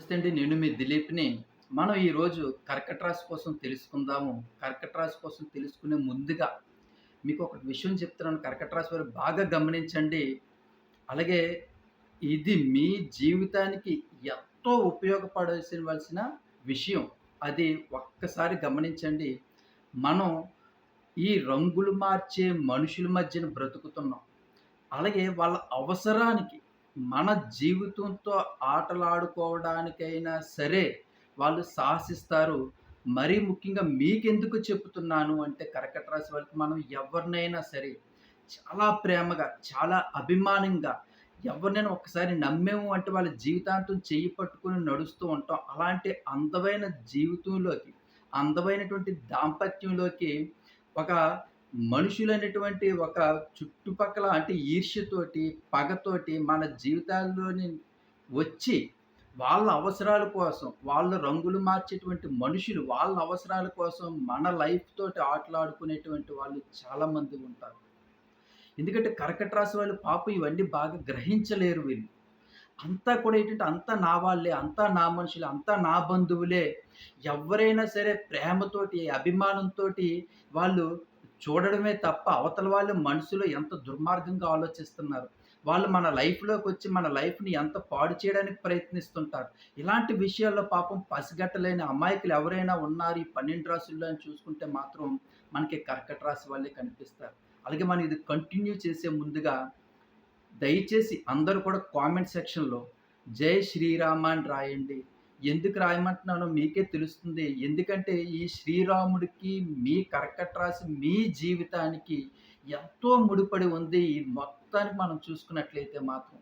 నమస్తే అండి నేను మీ దిలీప్ని. మనం ఈరోజు కర్కట రాశి కోసం తెలుసుకుందాము. కర్కట రాశి కోసం తెలుసుకునే ముందుగా మీకు ఒక విషయం చెప్తున్నాను. కర్కట రాశి వారు బాగా గమనించండి. అలాగే ఇది మీ జీవితానికి ఎంతో ఉపయోగపడవలసిన విషయం. అది ఒక్కసారి గమనించండి. మనం ఈ రంగులు మార్చే మనుషుల మధ్యన బ్రతుకుతున్నాం. అలాగే వాళ్ళ అవసరానికి మన జీవితంతో ఆటలాడుకోవడానికైనా సరే వాళ్ళు సాహసిస్తారు. మరీ ముఖ్యంగా మీకెందుకు చెప్తున్నాను అంటే కర్కట రాశి వాళ్ళకి మనం ఎవరినైనా సరే చాలా ప్రేమగా చాలా అభిమానంగా ఎవరినైనా ఒకసారి నమ్మేము అంటే వాళ్ళ జీవితాంతం చేయి పట్టుకుని నడుస్తూ ఉంటాం. అలాంటి అందమైన జీవితంలోకి అందమైనటువంటి దాంపత్యంలోకి ఒక మనుషులనేటువంటి ఒక చుట్టుపక్కల అంటే ఈర్ష్యతోటి, పగతోటి మన జీవితాల్లోని వచ్చి వాళ్ళ అవసరాల కోసం, వాళ్ళ రంగులు మార్చేటువంటి మనుషులు వాళ్ళ అవసరాల కోసం మన లైఫ్ తోటి ఆటలాడుకునేటువంటి వాళ్ళు చాలామంది ఉంటారు. ఎందుకంటే కర్కట రాశి వాళ్ళు పాప ఇవన్నీ బాగా గ్రహించలేరు వీళ్ళు. అంతా కూడా ఏంటంటే అంతా నా వాళ్ళే, అంతా నా మనుషులే, అంతా నా బంధువులే. ఎవరైనా సరే ప్రేమతోటి, అభిమానంతోటి వాళ్ళు చూడడమే తప్ప అవతల వాళ్ళ మనసులో ఎంత దుర్మార్గంగా ఆలోచిస్తున్నారు. వాళ్ళు మన లైఫ్లోకి వచ్చి మన లైఫ్‌ని ఎంత పాడు చేయడానికి ప్రయత్నిస్తుంటారు. ఇలాంటి విషయాల్లో పాపం పసిగట్టలేని అమాయకులు ఎవరైనా ఉన్నారు ఈ 12 రాసుల్లో అని చూసుకుంటే మాత్రం మనకి కర్కట రాశి వాళ్ళే కనిపిస్తారు. అలాగే మనం ఇది కంటిన్యూ చేసే ముందుగా దయచేసి అందరూ కూడా కామెంట్ సెక్షన్‌లో జై శ్రీరామ అని రాయండి. ఎందుకు రాయమంటున్నానో మీకే తెలుస్తుంది. ఎందుకంటే ఈ శ్రీరాముడికి మీ కర్కట రాశి మీ జీవితానికి ఎంతో ముడిపడి ఉంది. ఈ మొత్తానికి మనం చూసుకున్నట్లయితే మాత్రం.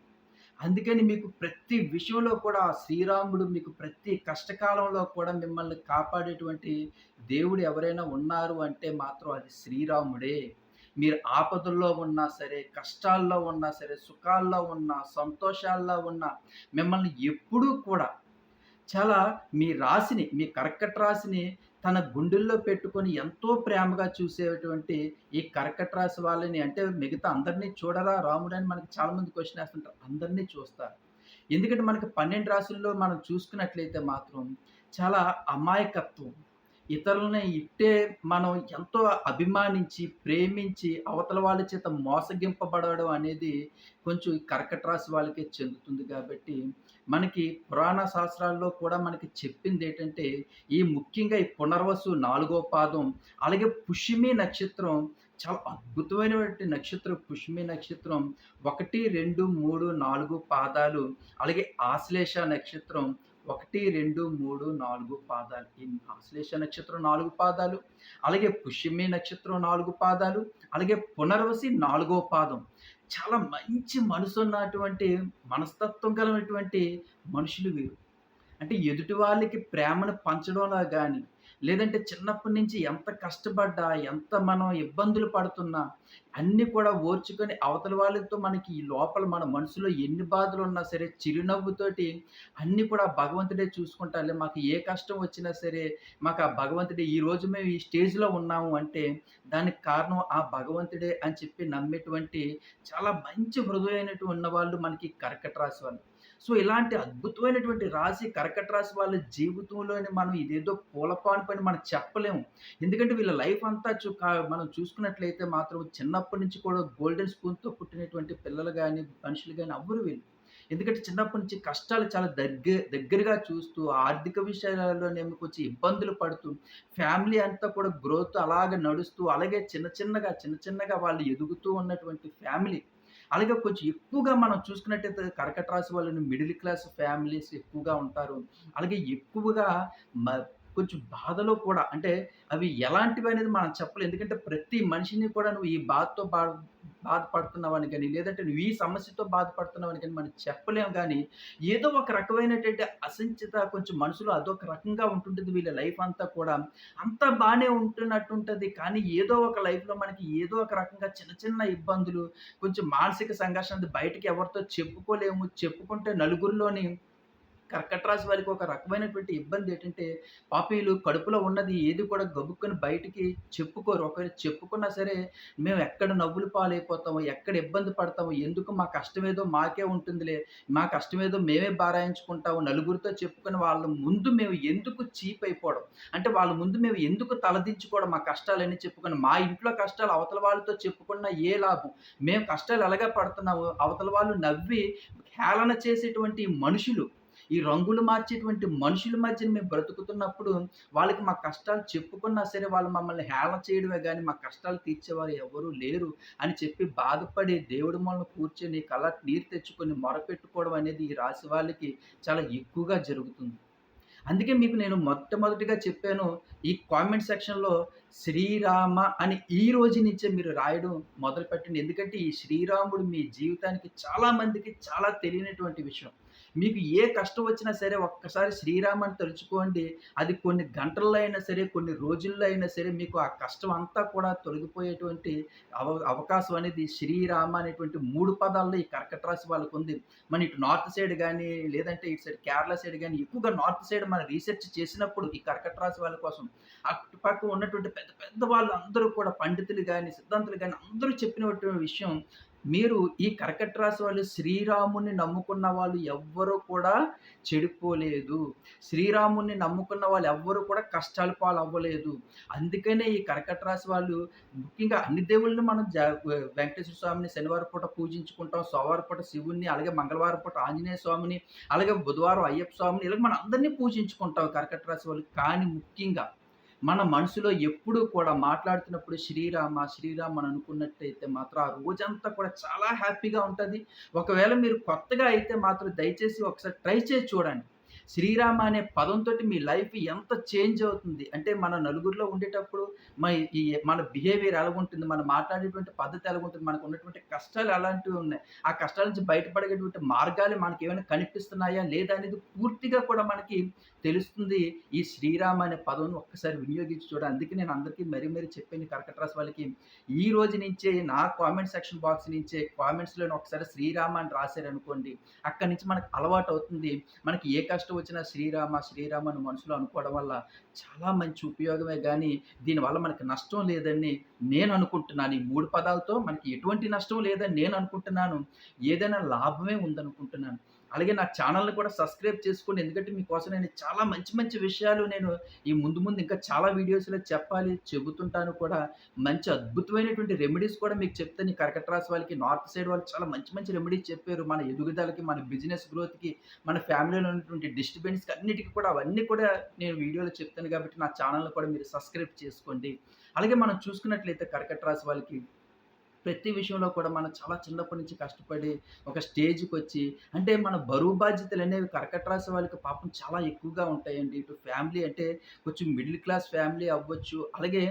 అందుకని మీకు ప్రతి విషయంలో కూడా శ్రీరాముడు మీకు ప్రతి కష్టకాలంలో కూడా మిమ్మల్ని కాపాడేటువంటి దేవుడు ఎవరైనా ఉన్నారు అంటే మాత్రం అది శ్రీరాముడే. మీరు ఆపదల్లో ఉన్నా సరే, కష్టాల్లో ఉన్నా సరే, సుఖాల్లో ఉన్నా, సంతోషాల్లో ఉన్నా మిమ్మల్ని ఎప్పుడూ కూడా చాలా మీ రాశిని, మీ కర్కట రాశిని తన గుండెల్లో పెట్టుకొని ఎంతో ప్రేమగా చూసేటువంటి ఈ కర్కట రాశి వాళ్ళని అంటే మిగతా అందరిని చూడరా రాముడని మనకి చాలామంది క్వశ్చన్ వేస్తుంటారు అందరిని చూస్తారు. ఎందుకంటే మనకి పన్నెండు రాశుల్లో మనం చూసుకున్నట్లయితే మాత్రం చాలా అమాయకత్వం. ఇతరులని ఇట్టే మనం ఎంతో అభిమానించి, ప్రేమించి అవతల వాళ్ళ చేత మోసగింపబడడం అనేది కొంచెం ఈ కర్కట రాశి వాళ్ళకే చెందుతుంది కాబట్టి, మనకి పురాణ శాస్త్రాల్లో కూడా మనకి చెప్పింది ఏంటంటే ఈ ముఖ్యంగా ఈ పునర్వసు నాలుగో పాదం, అలాగే పుష్యమి నక్షత్రం చాలా అద్భుతమైనటువంటి నక్షత్రం పుష్మి నక్షత్రం 1, 2, 3, 4 పాదాలు, అలాగే ఆశ్లేష నక్షత్రం 1, 2, 3, 4 పాదాలు. ఈ ఆశ్లేష నక్షత్రం నాలుగు పాదాలు, అలాగే పుష్యమి నక్షత్రం నాలుగు పాదాలు, అలాగే పునర్వసి నాలుగో పాదం. చాలా మంచి మనసున్నటువంటి మనస్తత్వం కలిగినటువంటి మనుషులు వీరు. అంటే ఎదుటి వాళ్ళకి ప్రేమను పంచడంలో కానీ లేదంటే చిన్నప్పటి నుంచి ఎంత కష్టపడ్డా, ఎంత మనం ఇబ్బందులు పడుతున్నా, అన్నీ కూడా ఓర్చుకొని అవతల వాళ్ళతో మనకి ఈ లోపల మన మనసులో ఎన్ని బాధలు ఉన్నా సరే చిరునవ్వుతోటి అన్నీ కూడా భగవంతుడే చూసుకుంటాలి మాకు ఏ కష్టం వచ్చినా సరే, మాకు ఆ భగవంతుడే ఈరోజు మేము ఈ స్టేజ్‌లో ఉన్నాము అంటే, దానికి కారణం ఆ భగవంతుడే అని చెప్పి నమ్మేటువంటి చాలా మంచి హృదయమైనటు ఉన్నవాళ్ళు మనకి కర్కట రాశి వాళ్ళు. సో, ఇలాంటి అద్భుతమైనటువంటి రాశి కర్కట రాశి వాళ్ళ జీవితంలోని మనం ఇదేదో పూలపాను పని మనం చెప్పలేము. ఎందుకంటే వీళ్ళ లైఫ్ అంతా చూ మనం చూసుకున్నట్లయితే మాత్రం చిన్నప్పటి నుంచి కూడా గోల్డెన్ స్పూన్‌తో పుట్టినటువంటి పిల్లలు కానీ మనుషులు కానీ అవ్వరు వీళ్ళు. ఎందుకంటే చిన్నప్పటి నుంచి కష్టాలు చాలా దగ్గర దగ్గరగా చూస్తూ, ఆర్థిక విషయాలలోనేమి కొంచెం ఇబ్బందులు పడుతూ, ఫ్యామిలీ అంతా కూడా గ్రోత్ అలాగే నడుస్తూ, అలాగే చిన్న చిన్నగా, చిన్న చిన్నగా వాళ్ళు ఎదుగుతూ ఉన్నటువంటి ఫ్యామిలీ. అలాగే కొంచెం ఎక్కువగా మనం చూసుకున్నట్టయితే కర్కట రాశి వాళ్ళని మిడిల్ క్లాస్ ఫ్యామిలీస్ ఎక్కువగా ఉంటారు. అలాగే ఎక్కువగా మ కొంచెం బాధలో కూడా అంటే అవి ఎలాంటివి అనేది మనం చెప్పలేదు ఎందుకంటే ప్రతి మనిషిని కూడా నువ్వు ఈ బాధతో బా బాధపడుతున్నావని కానీ లేదంటే నువ్వు ఈ సమస్యతో బాధపడుతున్నావని కానీ మనం చెప్పలేము కానీ ఏదో ఒక రకమైనటువంటి అసంచిత కొంచెం మనసులో అదొక రకంగా ఉంటుంటుంది వీళ్ళ లైఫ్ అంతా కూడా. అంతా ఉంటున్నట్టు ఉంటుంది కానీ ఏదో ఒక లైఫ్‌లో మనకి ఏదో ఒక రకంగా చిన్న చిన్న ఇబ్బందులు, కొంచెం మానసిక సంఘర్షణ బయటకి ఎవరితో చెప్పుకోలేము. చెప్పుకుంటే నలుగురిలోని కర్కట రాశి వారికి ఒక రకమైనటువంటి ఇబ్బంది ఏంటంటే పాపీలు కడుపులో ఉన్నది ఏది కూడా గబుక్కుని బయటికి చెప్పుకోరు. ఒకవేళ చెప్పుకున్నా సరే మేము ఎక్కడ నవ్వులు పాలైపోతాము ఎక్కడ ఇబ్బంది పడతాము ఎందుకు మా కష్టమేదో మాకే ఉంటుందిలే మా కష్టమేదో మేమే బారాయించుకుంటాము నలుగురితో చెప్పుకుని వాళ్ళ ముందు మేము ఎందుకు చీప్ అయిపోవడం? అంటే వాళ్ళ ముందు మేము ఎందుకు తలదించుకోవడం? మా కష్టాలని చెప్పుకొని మా ఇంట్లో కష్టాలు అవతల వాళ్ళతో చెప్పుకున్న ఏ లాభం? మేము కష్టాలు ఎలాగా పడుతున్నాము? అవతల వాళ్ళు నవ్వి హేళన చేసేటువంటి మనుషులు ఈ రంగులు మార్చేటువంటి మనుషుల మధ్య మేము బ్రతుకుతున్నప్పుడు వాళ్ళకి మా కష్టాలు చెప్పుకున్నా సరే వాళ్ళు మమ్మల్ని హేళన చేయడమే కానీ మా కష్టాలు తీర్చేవారు ఎవరూ లేరు అని చెప్పి బాధపడి దేవుడి మనల్ని కూర్చొని కళ్ళ నీరు తెచ్చుకొని మొరపెట్టుకోవడం అనేది ఈ రాశి వాళ్ళకి చాలా ఎక్కువగా జరుగుతుంది. అందుకే మీకు నేను మొట్టమొదటిగా చెప్పాను ఈ కామెంట్ సెక్షన్లో శ్రీరామ అని ఈ రోజు నుంచే మీరు రాయడం మొదలుపెట్టండి. ఎందుకంటే ఈ శ్రీరాముడు మీ జీవితానికి చాలా మందికి చాలా తెలియనటువంటి విషయం. మీకు ఏ కష్టం వచ్చినా సరే ఒక్కసారి శ్రీరామని తలుచుకోండి. అది కొన్ని గంటల్లో అయినా సరే కొన్ని రోజుల్లో అయినా సరే మీకు ఆ కష్టం అంతా కూడా తొలగిపోయేటువంటి అవ అవకాశం అనేది శ్రీరామ అనేటువంటి మూడు పదాల్లో ఈ కర్కట రాశి వాళ్ళకు ఉంది. మన ఇటు నార్త్ సైడ్ కానీ లేదంటే ఇటు సైడ్ కేరళ సైడ్ కానీ ఎక్కువగా నార్త్ సైడ్ మన రీసెర్చ్ చేసినప్పుడు ఈ కర్కట రాశి వాళ్ళ కోసం అటుపక్క ఉన్నటువంటి పెద్ద పెద్ద వాళ్ళు అందరూ కూడా పండితులు కానీ సిద్ధాంతులు కానీ అందరూ చెప్పినటువంటి విషయం మీరు ఈ కర్కట రాశి వాళ్ళు శ్రీరాముని నమ్ముకున్న వాళ్ళు ఎవ్వరూ కూడా చెడిపోలేదు. శ్రీరాముని నమ్ముకున్న వాళ్ళు ఎవ్వరూ కూడా కష్టాలు పాలు అవ్వలేదు అందుకనే ఈ కర్కట రాశి వాళ్ళు ముఖ్యంగా అన్ని దేవుళ్ళని మనం జా వెంకటేశ్వర స్వామిని శనివారం పూట పూజించుకుంటాం. సోమవారం పూట శివుణ్ణి అలాగే మంగళవారం పూట ఆంజనేయ స్వామిని అలాగే బుధవారం అయ్యప్ప స్వామిని ఇలాగ మనం అందరినీ పూజించుకుంటాం కర్కట రాశి వాళ్ళు కానీ ముఖ్యంగా మన మనసులో ఎప్పుడూ కూడా మాట్లాడుతున్నప్పుడు శ్రీరామ శ్రీరామ్ అని అనుకున్నట్టయితే మాత్రం ఆ రోజంతా కూడా చాలా హ్యాపీగా ఉంటుంది. ఒకవేళ మీరు కొత్తగా అయితే మాత్రం దయచేసి ఒకసారి ట్రై చేసి చూడండి. శ్రీరామ అనే పదంతో మీ లైఫ్ ఎంత చేంజ్ అవుతుంది? అంటే మన నలుగురిలో ఉండేటప్పుడు మన ఈ మన బిహేవియర్ ఎలా ఉంటుంది మనం మాట్లాడేటువంటి పద్ధతి ఎలా ఉంటుంది మనకు ఉన్నటువంటి కష్టాలు ఎలాంటివి ఉన్నాయి? ఆ కష్టాల నుంచి బయటపడేటువంటి మార్గాలు మనకి ఏమైనా కనిపిస్తున్నాయా లేదా అనేది పూర్తిగా కూడా మనకి తెలుస్తుంది. ఈ శ్రీరామ అనే పదం ఒక్కసారి వినియోగించి చూడండి. అందుకే నేను అందరికీ మరీ మరీ చెప్పింది కర్కటరాశి వాళ్ళకి ఈ రోజు నుంచే నా కామెంట్ సెక్షన్ బాక్స్ నుంచే కామెంట్స్లో ఒకసారి శ్రీరామ అని రాశారు అనుకోండి అక్కడి నుంచి మనకు అలవాటు అవుతుంది. మనకి ఏ కష్టం వచ్చినా శ్రీరామ శ్రీరామ అని మనసులో అనుకోవడం వల్ల చాలా మంచి ఉపయోగమే. కానీ దీనివల్ల మనకి నష్టం లేదని నేను అనుకుంటున్నాను. ఈ మూడు పదాలతో మనకి ఎటువంటి నష్టం లేదని నేను అనుకుంటున్నాను. ఏదైనా లాభమే ఉందనుకుంటున్నాను. అలాగే నా ఛానల్ని కూడా సబ్స్క్రైబ్ చేసుకోండి. ఎందుకంటే మీకోసం నేను చాలా మంచి మంచి విషయాలు నేను ఈ ముందు ముందు ఇంకా చాలా వీడియోస్లో చెప్పాలి చెబుతుంటాను కూడా. మంచి అద్భుతమైనటువంటి రెమెడీస్ కూడా మీకు చెప్తాను ఈ కర్కట రాశి వాళ్ళకి నార్త్ సైడ్ వాళ్ళు చాలా మంచి మంచి రెమెడీస్ చెప్పారు. మన ఎదుగుదలకి మన బిజినెస్ గ్రోత్కి మన ఫ్యామిలీలో ఉన్నటువంటి డిస్టర్బెన్స్కి అన్నిటికీ కూడా అవన్నీ కూడా నేను వీడియోలో చెప్తాను కాబట్టి నా ఛానల్ని కూడా మీరు సబ్స్క్రైబ్ చేసుకోండి. అలాగే మనం చూసుకున్నట్లయితే కర్కట రాశి వాళ్ళకి ప్రతి విషయంలో కూడా మనం చాలా చిన్నప్పటి నుంచి కష్టపడి ఒక స్టేజ్కి వచ్చి అంటే మన బరువు బాధ్యతలు అనేవి కర్కట రాశి వాళ్ళకి పాపం చాలా ఎక్కువగా ఉంటాయండి. ఇటు ఫ్యామిలీ అంటే కొంచెం మిడిల్ క్లాస్ ఫ్యామిలీ అవ్వచ్చు అలాగే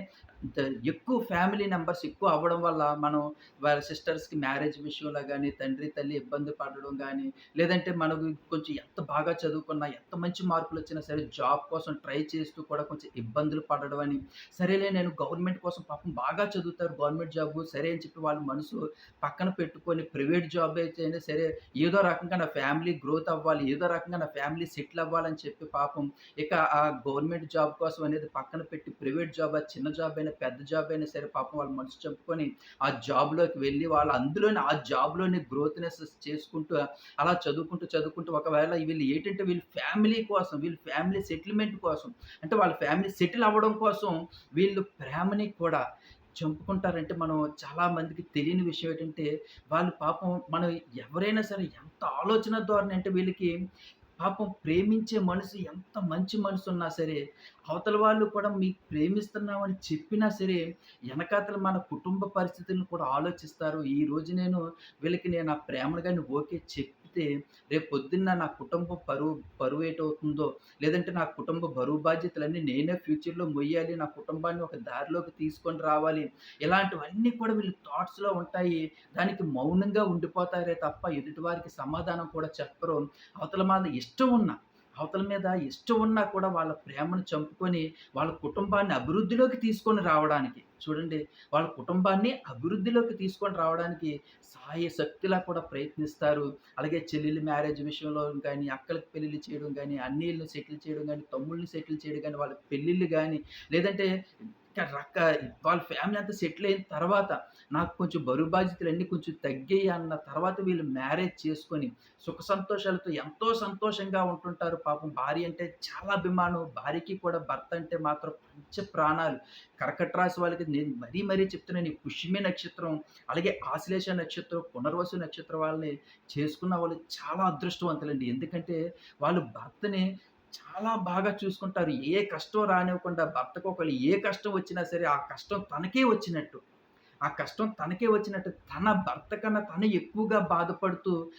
ఎక్కువ ఫ్యామిలీ మెంబర్స్ ఎక్కువ అవ్వడం వల్ల మనం వాళ్ళ సిస్టర్స్కి మ్యారేజ్ విషయంలో కానీ తండ్రి తల్లి ఇబ్బంది పడడం కానీ లేదంటే మనకు కొంచెం ఎంత బాగా చదువుకున్నా ఎంత మంచి మార్కులు వచ్చినా సరే జాబ్ కోసం ట్రై చేస్తూ కూడా కొంచెం ఇబ్బందులు పడడం అని సరేలే నేను గవర్నమెంట్ కోసం పాపం బాగా చదువుతారు గవర్నమెంట్ జాబ్ సరే అని చెప్పి వాళ్ళ మనసు పక్కన పెట్టుకొని ప్రైవేట్ జాబ్ అయితే సరే ఏదో రకంగా నా ఫ్యామిలీ గ్రోత్ అవ్వాలి ఏదో రకంగా నా ఫ్యామిలీ సెటిల్ అవ్వాలని చెప్పి పాపం ఇక ఆ గవర్నమెంట్ జాబ్ కోసం అనేది పక్కన పెట్టి ప్రైవేట్ జాబ్ ఆ చిన్న జాబ్ అయినా పెద్ద జాబ్ అయినా సరే పాపం వాళ్ళు మనసు చెప్పుకొని ఆ జాబ్లోకి వెళ్ళి వాళ్ళు అందులోనే ఆ జాబ్లోనే గ్రోత్నెస్ చేసుకుంటూ అలా చదువుకుంటూ చదువుకుంటూ ఒకవేళ వీళ్ళు ఏంటంటే వీళ్ళ ఫ్యామిలీ కోసం వీళ్ళ ఫ్యామిలీ సెటిల్మెంట్ కోసం అంటే వాళ్ళ ఫ్యామిలీ సెటిల్ అవ్వడం కోసం వీళ్ళు ప్రేమని కూడా చంపుకుంటారంటే మనం చాలా మందికి తెలియని విషయం ఏంటంటే వాళ్ళు పాపం మనం ఎవరైనా సరే ఎంత ఆలోచన ధోరణి అంటే వీళ్ళకి పాపం ప్రేమించే మనసు ఎంత మంచి మనసు ఉన్నా సరే అవతల వాళ్ళు కూడా మీకు ప్రేమిస్తున్నామని చెప్పినా సరే వెనకాతల మన కుటుంబ పరిస్థితులను కూడా ఆలోచిస్తారు. ఈ రోజు నేను వీళ్ళకి నేను ఆ ప్రేమను కానీ ఓకే చెప్పితే రేపు పొద్దున్న నా కుటుంబ పరువు పరువు ఏటవుతుందో లేదంటే నా కుటుంబ బరువు బాధ్యతలన్నీ నేనే ఫ్యూచర్లో మొయ్యాలి నా కుటుంబాన్ని ఒక దారిలోకి తీసుకొని రావాలి ఇలాంటివన్నీ కూడా వీళ్ళు థాట్స్లో ఉంటాయి. దానికి మౌనంగా ఉండిపోతారే తప్ప ఎదుటివారికి సమాధానం కూడా చెప్పరు. అవతల మీద ఇష్టం ఉన్న అవతల మీద ఇష్టం ఉన్నా కూడా వాళ్ళ ప్రేమను చంపుకొని వాళ్ళ కుటుంబాన్ని అభివృద్ధిలోకి తీసుకొని రావడానికి చూడండి వాళ్ళ కుటుంబాన్ని అభివృద్ధిలోకి తీసుకొని రావడానికి సాయశక్తిలా కూడా ప్రయత్నిస్తారు. అలాగే చెల్లెలి మ్యారేజ్ విషయంలో కానీ అక్కలకి పెళ్ళిళ్ళు చేయడం కానీ అన్నీళ్ళని సెటిల్ చేయడం కానీ తమ్ముళ్ళని సెటిల్ చేయడం కానీ వాళ్ళ పెళ్ళిళ్ళు కానీ లేదంటే రక్క వాళ్ళ ఫ్యామిలీ అంతా సెటిల్ అయిన తర్వాత నాకు కొంచెం బరువు బాధ్యతలన్నీ కొంచెం తగ్గాయి అన్న తర్వాత వీళ్ళు మ్యారేజ్ చేసుకొని సుఖ సంతోషాలతో ఎంతో సంతోషంగా ఉంటుంటారు. పాపం భార్య అంటే చాలా అభిమానం. భార్యకి కూడా భర్త అంటే మాత్రం పంచ ప్రాణాలు. కర్కట రాశి వాళ్ళకి నేను మరీ మరీ చెప్తున్నాను. ఈ పుష్యమి నక్షత్రం, అలాగే ఆశ్లేష నక్షత్రం, పునర్వసు నక్షత్రం వాళ్ళని చేసుకున్న వాళ్ళు చాలా అదృష్టవంతులండి. ఎందుకంటే వాళ్ళు భర్తని చాలా బాగా చూసుకుంటారు. ఏ కష్టం రానివ్వకుండా భర్తకు ఒకళ్ళు ఏ కష్టం వచ్చినా సరే, ఆ కష్టం తనకే వచ్చినట్టు. ఆ కష్టం తనకే వచ్చినట్టు తన భర్త కన్నా తను ఎక్కువగా బాధపడుతూ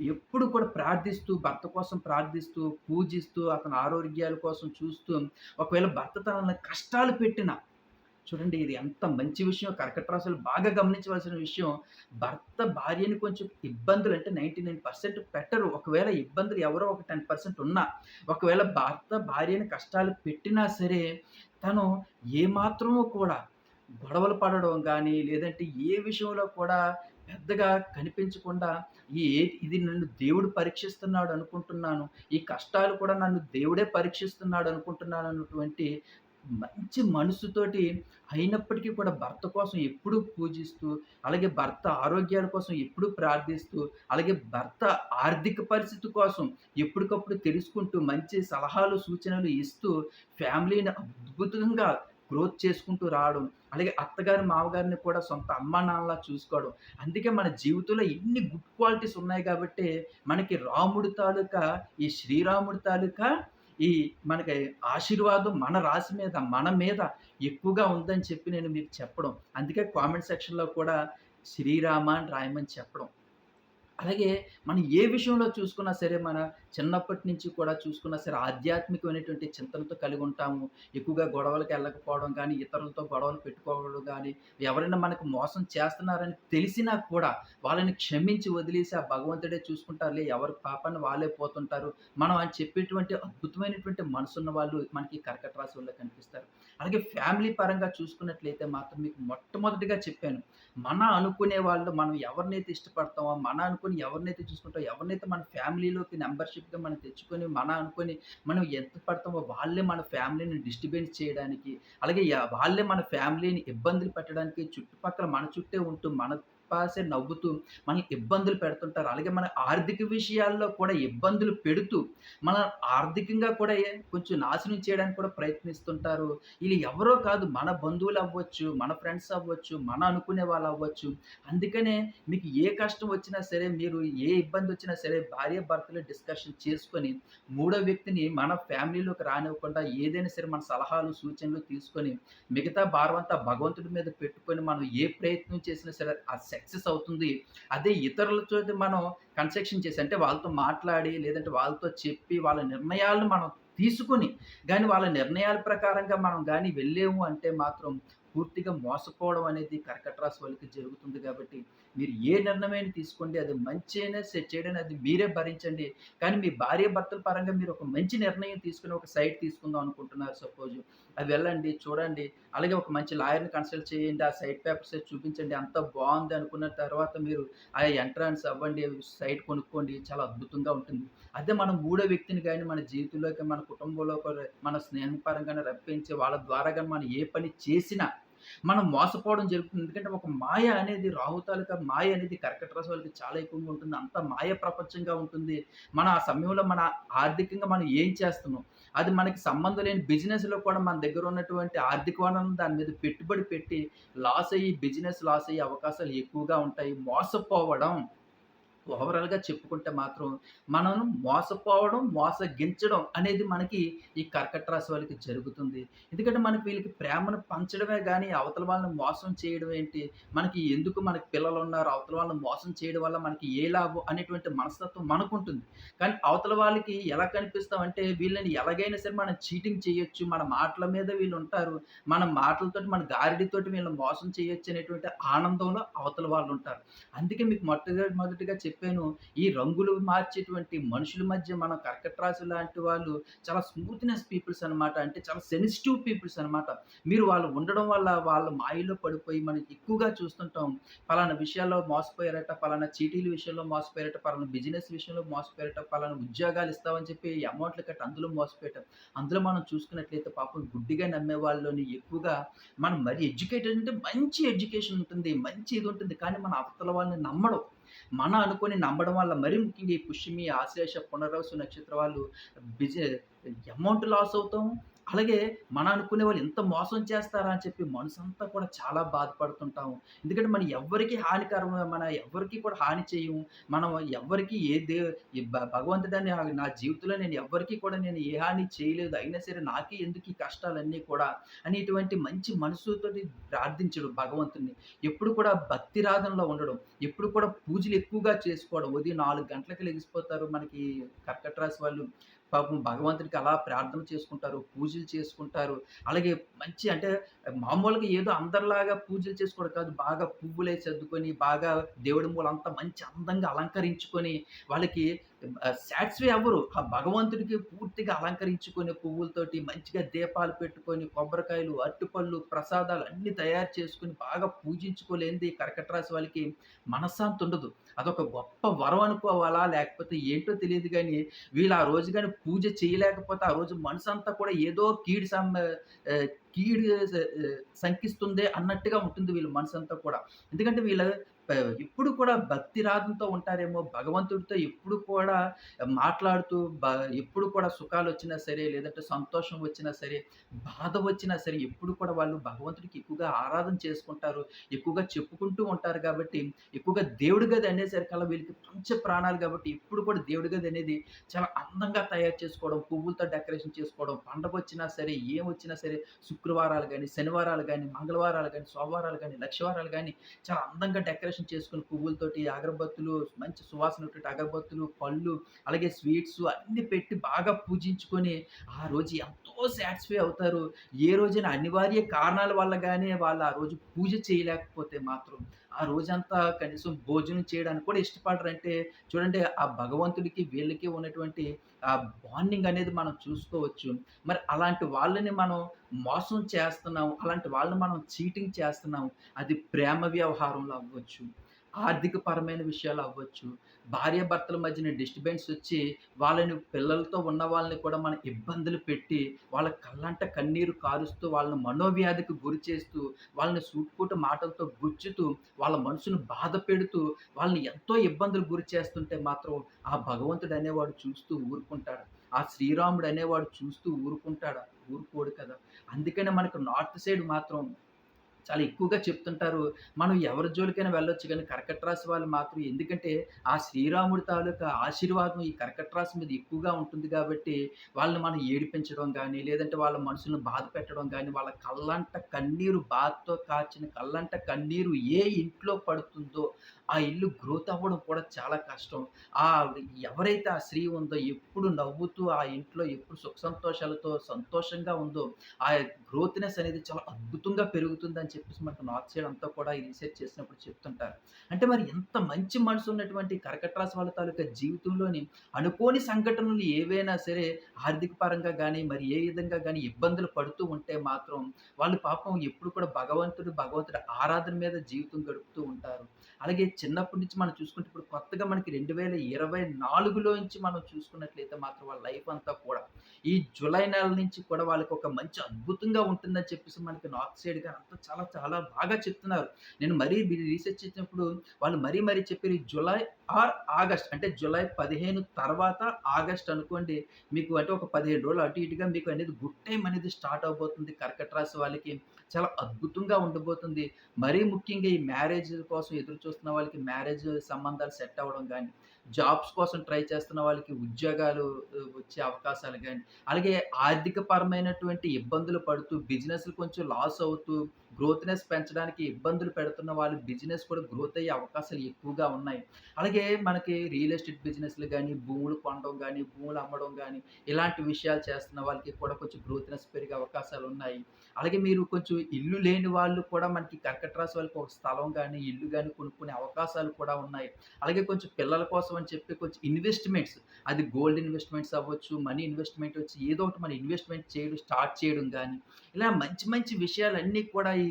ఎప్పుడు కూడా ప్రార్థిస్తూ, భర్త కోసం ప్రార్థిస్తూ, పూజిస్తూ, అతని ఆరోగ్యాల కోసం చూస్తూ, ఒకవేళ భర్త తనని కష్టాలు పెట్టినా చూడండి ఇది ఎంత మంచి విషయం. కర్కటరాశులు బాగా గమనించవలసిన విషయం. భర్త భార్యని కొంచెం ఇబ్బందులు అంటే 99% పెట్టరు. ఒకవేళ ఇబ్బందులు ఎవరో ఒక 10% ఉన్నా, ఒకవేళ భర్త భార్యని కష్టాలు పెట్టినా సరే, తను ఏమాత్రము కూడా గొడవలు పడడం కానీ లేదంటే ఏ విషయంలో కూడా పెద్దగా కనిపించకుండా ఈ ఇది నన్ను దేవుడు పరీక్షిస్తున్నాడు అనుకుంటున్నాను. ఈ కష్టాలు కూడా నన్ను దేవుడే పరీక్షిస్తున్నాడు అనుకుంటున్నాను అన్నటువంటి మంచి మనసుతోటి అయినప్పటికీ కూడా భర్త కోసం ఎప్పుడూ పూజిస్తూ, అలాగే భర్త ఆరోగ్యాల కోసం ఎప్పుడూ ప్రార్థిస్తూ, అలాగే భర్త ఆర్థిక పరిస్థితి కోసం ఎప్పటికప్పుడు తెలుసుకుంటూ, మంచి సలహాలు, సూచనలు ఇస్తూ, ఫ్యామిలీని అద్భుతంగా గ్రోత్ చేసుకుంటూ రావడం. అలాగే అత్తగారి, మామగారిని కూడా సొంత అమ్మానాన్నలా చూసుకోవడం. అందుకే మన జీవితంలో ఎన్ని గుడ్ క్వాలిటీస్ ఉన్నాయి కాబట్టి మనకి రాముడి తాలూకా ఈ శ్రీరాముడి తాలూకా ఈ మనకి ఆశీర్వాదం మన రాశి మీద, మన మీద ఎక్కువగా ఉందని చెప్పి నేను మీకు చెప్పడం. అందుకే కామెంట్ సెక్షన్‌లో కూడా శ్రీరామ అని రాయమని చెప్పడం. అలాగే మనం ఏ విషయంలో చూసుకున్నా సరే, మన చిన్నప్పటి నుంచి కూడా చూసుకున్నా సరే, ఆధ్యాత్మికమైనటువంటి చింతనతో కలిగి ఉంటాము. ఎక్కువగా గొడవలకి వెళ్ళకపోవడం కానీ ఇతరులతో గొడవలు పెట్టుకోవడం కానీ ఎవరైనా మనకు మోసం చేస్తున్నారని తెలిసినా కూడా వాళ్ళని క్షమించి వదిలేసి ఆ భగవంతుడే చూసుకుంటారులే, ఎవరి పాపాన్ని వాళ్ళే పోతుంటారు. మనం అని చెప్పేటువంటి అద్భుతమైనటువంటి మనసున్న వాళ్ళు మనకి కర్కట రాశి వోళ్ళే కనిపిస్తారు. అలాగే ఫ్యామిలీ పరంగా చూసుకున్నట్లయితే మాత్రం మీకు మొట్టమొదటిగా చెప్పాను. మన అనుకునే వాళ్ళు మనం ఎవరినైతే ఇష్టపడతామో, మన అనుకుని ఎవరినైతే చూసుకుంటామో, ఎవరినైతే మన ఫ్యామిలీలోకి మెంబర్‌షిప్‌గా మనం తెచ్చుకొని, మన అనుకొని మనం ఎంత పడతామో వాళ్ళే మన ఫ్యామిలీని డిస్టర్బెన్స్ చేయడానికి, అలాగే వాళ్ళే మన ఫ్యామిలీని ఇబ్బందులు పెట్టడానికి చుట్టుపక్కల మన చుట్టే ఉంటూ మన పాసే నవ్వుతూ మనల్ని ఇబ్బందులు పెడుతుంటారు. అలాగే మన ఆర్థిక విషయాల్లో కూడా ఇబ్బందులు పెడుతూ, మన ఆర్థికంగా కూడా కొంచెం నాశనం చేయడానికి కూడా ప్రయత్నిస్తుంటారు. వీళ్ళు ఎవరో కాదు మన బంధువులు అవ్వచ్చు మన ఫ్రెండ్స్ అవ్వచ్చు, మన అనుకునే వాళ్ళు అవ్వచ్చు అందుకనే మీకు ఏ కష్టం వచ్చినా సరే, మీరు ఏ ఇబ్బంది వచ్చినా సరే భార్యాభర్తలు డిస్కషన్ చేసుకొని, మూడో వ్యక్తిని మన ఫ్యామిలీలోకి రానివ్వకుండా ఏదైనా సరే మన సలహాలు, సూచనలు తీసుకొని, మిగతా భారమంతా భగవంతుడి మీద పెట్టుకొని మనం ఏ ప్రయత్నం చేసినా సరే అది సక్సెస్ అవుతుంది. అదే ఇతరులతో మనం కన్స్ట్రక్షన్ చేసి అంటే వాళ్ళతో మాట్లాడి, లేదంటే వాళ్ళతో చెప్పి, వాళ్ళ నిర్ణయాలను మనం తీసుకొని, కానీ వాళ్ళ నిర్ణయాల ప్రకారంగా మనం కానీ వెళ్ళాము అంటే మాత్రం పూర్తిగా మోసపోవడం అనేది కర్కటరాశి వాళ్ళకి జరుగుతుంది కాబట్టి మీరు ఏ నిర్ణయమైనా తీసుకోండి. అది మంచి అయినా సెట్ చేయడానికి అది మీరే భరించండి. కానీ మీ భార్యాభర్తల పరంగా మీరు ఒక మంచి నిర్ణయం తీసుకుని ఒక సైట్ తీసుకుందాం అనుకుంటున్నారు సపోజ్ అది వెళ్ళండి, చూడండి. అలాగే ఒక మంచి లాయర్‌ని కన్సల్ట్ చేయండి. ఆ సైట్ పేపర్స్ చూపించండి. అంత బాగుంది అనుకున్న తర్వాత మీరు ఆ ఎంట్రన్స్ అవ్వండి. సైట్ కొనుక్కోండి. చాలా అద్భుతంగా ఉంటుంది. అదే మనం మూడో వ్యక్తిని కానీ మన జీవితంలోకి, మన కుటుంబంలో మన స్నేహం పరంగానే రప్పించి వాళ్ళ ద్వారా కానీ మనం ఏ పని చేసినా మనం మోసపోవడం జరుగుతుంది. ఎందుకంటే ఒక మాయ అనేది రాహు తాలూకా మాయ అనేది కర్కట రాశి వాళ్ళకి చాలా ఎక్కువగా ఉంటుంది. అంత మాయ ప్రపంచంగా ఉంటుంది. మనం ఆ సమయంలో మన ఆర్థికంగా మనం ఏం చేస్తున్నాం, అది మనకి సంబంధం లేని బిజినెస్‌లో కూడా మన దగ్గర ఉన్నటువంటి ఆర్థిక వనరులను దాని మీద పెట్టుబడి పెట్టి లాస్ అయ్యి, బిజినెస్ లాస్ అయ్యే అవకాశాలు ఎక్కువగా ఉంటాయి. మోసపోవడం ఓవరాల్‌గా చెప్పుకుంటే మాత్రం మనం మోసపోవడం, మోసగించడం అనేది మనకి ఈ కర్కట రాశి వాళ్ళకి జరుగుతుంది. ఎందుకంటే మనకి వీళ్ళకి ప్రేమను పంచడమే కానీ అవతల వాళ్ళని మోసం చేయడం ఏంటి? మనకి ఎందుకు మనకి పిల్లలున్నారు, అవతల వాళ్ళని మోసం చేయడం వల్ల మనకి ఏ లాభం అనేటువంటి మనస్తత్వం మనకుంటుంది. కానీ అవతల వాళ్ళకి ఎలా కనిపిస్తామంటే వీళ్ళని ఎలాగైనా సరే మనం చీటింగ్ చేయొచ్చు. మన మాటల మీద వీళ్ళు ఉంటారు మన మాటలతోటి, మన గారడీతోటి వీళ్ళని మోసం చేయొచ్చు అనేటువంటి ఆనందంలో అవతల వాళ్ళు ఉంటారు అందుకే మీకు మొట్టమొదటిగా మొదటిగా చెప్పాను. ఈ రంగులు మార్చేటువంటి మనుషుల మధ్య మన కర్కట్రాసు లాంటి వాళ్ళు చాలా స్మూత్‌నెస్ పీపుల్స్ అనమాట. అంటే చాలా సెన్సిటివ్ పీపుల్స్ అనమాట. మీరు వాళ్ళు ఉండడం వల్ల వాళ్ళ మాయలో పడిపోయి మనం ఎక్కువగా చూస్తుంటాం. పలానా విషయాల్లో మోసపోయారట, పలానా చీటీల విషయంలో మోసపోయారట, పలానా బిజినెస్ విషయంలో మోసపోయారట, పలానా ఉద్యోగాలు ఇస్తామని చెప్పి అమౌంట్‌లు కట్టి అందులో మోసపోయటం అందులో మనం చూసుకున్నట్లయితే పాపం గుడ్డిగా నమ్మే వాళ్ళని ఎక్కువగా మనం మరి ఎడ్యుకేటెడ్ అంటే మంచి ఎడ్యుకేషన్ ఉంటుంది. మంచి ఇది ఉంటుంది. కానీ మన అవతల వాళ్ళని నమ్మడం. మన అనుకుని నమ్మడం వల్ల మరీ ముఖ్యంగా ఈ పుష్యమి, ఆశ్లేష, పునర్వసు నక్షత్ర వాళ్ళు బిజి అమౌంట్ లాస్ అవుతాం. అలాగే మన అనుకునే వాళ్ళు ఇంత మోసం చేస్తారా అని చెప్పి మనసంతా కూడా చాలా బాధపడుతుంటాము. ఎందుకంటే మనం ఎవ్వరికీ హానికరం మన ఎవ్వరికీ కూడా హాని చేయము. మనం ఎవ్వరికీ ఏ దే భగవంతుడని నా జీవితంలో నేను ఎవ్వరికీ కూడా నేను ఏ హాని చేయలేదు. అయినా సరే నాకే ఎందుకు ఈ కష్టాలన్నీ కూడా అని ఇటువంటి మంచి మనసుతోటి ప్రార్థించడం భగవంతుడిని. ఎప్పుడు కూడా భక్తిరాధనలో ఉండడం. ఎప్పుడు కూడా పూజలు ఎక్కువగా చేసుకోవడం. ఉదయం నాలుగు గంటలకు లెగిసిపోతారు మనకి కర్కట రాశి వాళ్ళు. పాపం భగవంతుడికి అలా ప్రార్థన చేసుకుంటారు. పూజలు చేసుకుంటారు. అలాగే మంచి అంటే మామూలుగా ఏదో అందరిలాగా పూజలు చేసుకోవడం కాదు. బాగా పువ్వులే సర్దుకొని, బాగా దేవుడి మూలంతా మంచి అందంగా అలంకరించుకొని, వాళ్ళకి సాటిస్ఫై అవ్వరు. ఆ భగవంతుడికి పూర్తిగా అలంకరించుకొని పువ్వులతోటి మంచిగా దీపాలు పెట్టుకొని, కొబ్బరికాయలు, అరటిపళ్ళు, ప్రసాదాలు అన్నీ తయారు చేసుకొని, బాగా పూజించుకోలేనిది కర్కటరాశి వాళ్ళకి మనశ్శాంతి ఉండదు. అదొక గొప్ప వరం అనుకోవాలా? లేకపోతే ఏంటో తెలియదు కానీ వీళ్ళు ఆ రోజు కానీ పూజ చేయలేకపోతే, ఆ రోజు మనసంతా కూడా ఏదో కీడు సం కీడు శంకిస్తుంది అన్నట్టుగా ఉంటుంది వీళ్ళ మనసంతా కూడా. ఎందుకంటే వీళ్ళ ఇప్పుడు ఎప్పుడు కూడా భక్తి రాగంతో ఉంటారేమో, భగవంతుడితో ఎప్పుడు కూడా మాట్లాడుతూ బ ఎప్పుడు కూడా సుఖాలు వచ్చినా సరే, లేదంటే సంతోషం వచ్చినా సరే, బాధ వచ్చినా సరే, ఎప్పుడు కూడా వాళ్ళు భగవంతుడికి ఎక్కువగా ఆరాధన చేసుకుంటారు. ఎక్కువగా చెప్పుకుంటూ ఉంటారు కాబట్టి, ఎక్కువగా దేవుడి గది అనేసరికల్లా వీళ్ళకి పంచ ప్రాణాలు కాబట్టి, ఎప్పుడు కూడా దేవుడి గది అనేది చాలా అందంగా తయారు చేసుకోవడం, పువ్వులతో డెకరేషన్ చేసుకోవడం, పండగ వచ్చినా సరే, ఏం వచ్చినా సరే, శుక్రవారాలు కానీ శనివారాలు కానీ మంగళవారాలు కానీ సోమవారాలు కానీ లక్షవారాలు కానీ చాలా అందంగా డెకరేషన్ చేసుకొని పువ్వులతోటి, అగరబత్తులు, మంచి సువాసనటువంటి అగరబత్తులు, పళ్ళు, అలాగే స్వీట్స్ అన్నీ పెట్టి బాగా పూజించుకొని, ఆ రోజు ఎంతో సాటిస్ఫై అవుతారు. ఏ రోజైనా అనివార్య కారణాల వల్ల కానీ వాళ్ళు ఆ రోజు పూజ చేయలేకపోతే మాత్రం, ఆ రోజంతా కనీసం భోజనం చేయడానికి కూడా ఇష్టపడరంటే చూడండి ఆ భగవంతుడికి, వీళ్ళకి ఉన్నటువంటి బాండింగ్ అనేది మనం చూసుకోవచ్చు. మరి అలాంటి వాళ్ళని మనం మోసం చేస్తున్నాం. అలాంటి వాళ్ళని మనం చీటింగ్ చేస్తున్నాం. అది ప్రేమ వ్యవహారంలో అవ్వచ్చు, ఆర్థికపరమైన విషయాలు అవ్వచ్చు, భార్యాభర్తల మధ్యన డిస్టర్బెన్స్ వచ్చి, వాళ్ళని పిల్లలతో ఉన్న వాళ్ళని కూడా మనం ఇబ్బందులు పెట్టి, వాళ్ళ కళ్ళంట కన్నీరు కారుస్తూ, వాళ్ళని మనోవ్యాధికి గురి చేస్తూ, వాళ్ళని సూట్పూట మాటలతో గుచ్చుతూ, వాళ్ళ మనసును బాధ పెడుతూ, వాళ్ళని ఎంతో ఇబ్బందులు గురి చేస్తుంటే మాత్రం, ఆ భగవంతుడు అనేవాడు చూస్తూ ఊరుకుంటాడు ఆ శ్రీరాముడు అనేవాడు చూస్తూ ఊరుకుంటాడు ఊరుకోడు కదా! అందుకనే మనకు నార్త్ సైడ్ మాత్రం చాలా ఎక్కువగా చెప్తుంటారు. మనం ఎవరి జోలికైనా వెళ్ళొచ్చు కానీ కర్కట రాశి వాళ్ళు మాత్రం ఎందుకంటే, ఆ శ్రీరాముడి తాలూకా ఆశీర్వాదం ఈ కర్కట రాశి మీద ఎక్కువగా ఉంటుంది కాబట్టి వాళ్ళని మనం ఏడిపించడం కానీ లేదంటే వాళ్ళ మనుషులను బాధ పెట్టడం కానీ వాళ్ళ కళ్ళంట కన్నీరు బాధతో కాచిన కళ్ళంట కన్నీరు ఏ ఇంట్లో పడుతుందో, ఆ ఇల్లు గ్రోత్ అవ్వడం కూడా చాలా కష్టం. ఆ ఎవరైతే ఆ స్త్రీ ఉందో, ఎప్పుడు నవ్వుతూ ఆ ఇంట్లో ఎప్పుడు సుఖ సంతోషాలతో సంతోషంగా ఉందో, ఆ గ్రోత్‌నెస్ అనేది చాలా అద్భుతంగా పెరుగుతుందని చెప్పేసి మనకు నార్త్ సైడ్ అంతా కూడా ఈ రీసెర్చ్ చేసినప్పుడు చెప్తుంటారు. అంటే మరి ఎంత మంచి మనసు ఉన్నటువంటి కర్కట వాళ్ళ తాలూకా జీవితంలోని అనుకోని సంఘటనలు ఏవైనా సరే ఆర్థిక పరంగా కానీ మరి ఏ విధంగా కానీ ఇబ్బందులు పడుతూ ఉంటే మాత్రం వాళ్ళు పాపం ఎప్పుడు కూడా భగవంతుడు, భగవంతుడు ఆరాధన మీద జీవితం గడుపుతూ ఉంటారు. అలాగే చిన్నప్పటి నుంచి మనం చూసుకుంటే ఇప్పుడు కొత్తగా మనకి 2024లో నుంచి మనం చూసుకున్నట్లయితే మాత్రం వాళ్ళ లైఫ్ అంతా కూడా ఈ జూలై నెల నుంచి కూడా వాళ్ళకి ఒక మంచి అద్భుతంగా ఉంటుందని చెప్పేసి మనకి నార్త్ సైడ్ గారు అంతా చాలా చాలా బాగా చెప్తున్నారు. నేను మరీ రీసెర్చ్ చేసినప్పుడు వాళ్ళు మరీ మరీ చెప్పారు. జూలై ఆర్ ఆగస్ట్ అంటే జూలై పదిహేను తర్వాత ఆగస్ట్ అనుకోండి. మీకు అంటే ఒక 15 రోజులు అటు ఇటుగా మీకు అనేది గుడ్ టైం అనేది స్టార్ట్ అవబోతుంది కర్కట రాశి వాళ్ళకి చాలా అద్భుతంగా ఉండబోతుంది. మరీ ముఖ్యంగా ఈ మ్యారేజ్ కోసం ఎదురు చూస్తున్న వాళ్ళకి మ్యారేజ్ సంబంధాలు సెట్ అవ్వడం కానీ జాబ్స్ కోసం ట్రై చేస్తున్న వాళ్ళకి ఉద్యోగాలు వచ్చే అవకాశాలు కానీ అలాగే ఆర్థిక పరమైనటువంటి ఇబ్బందులు పడుతూ బిజినెస్‌లు కొంచెం లాస్ అవుతూ, గ్రోత్‌నెస్ పెంచడానికి ఇబ్బందులు పెడుతున్న వాళ్ళు బిజినెస్ కూడా గ్రోత్ అయ్యే అవకాశాలు ఎక్కువగా ఉన్నాయి. అలాగే మనకి రియల్ ఎస్టేట్ బిజినెస్‌లు కానీ భూములు కొనడం కానీ భూములు అమ్మడం కానీ ఇలాంటి విషయాలు చేస్తున్న వాళ్ళకి కూడా కొంచెం గ్రోత్‌నెస్ పెరిగే అవకాశాలు ఉన్నాయి అలాగే మీరు కొంచెం ఇల్లు లేని వాళ్ళు కూడా మనకి కర్కట రాశి వాళ్ళకి ఒక స్థలం కానీ ఇల్లు కానీ కొనుక్కునే అవకాశాలు కూడా ఉన్నాయి. అలాగే కొంచెం పిల్లల కోసం అని చెప్పి కొంచెం ఇన్వెస్ట్‌మెంట్స్ అది గోల్డ్ ఇన్వెస్ట్‌మెంట్స్ అవ్వచ్చు, మనీ ఇన్వెస్ట్‌మెంట్ వచ్చి ఏదో ఒకటి మన ఇన్వెస్ట్‌మెంట్ చేయడం స్టార్ట్ చేయడం కానీ ఇలా మంచి మంచి విషయాలన్నీ కూడా ఈ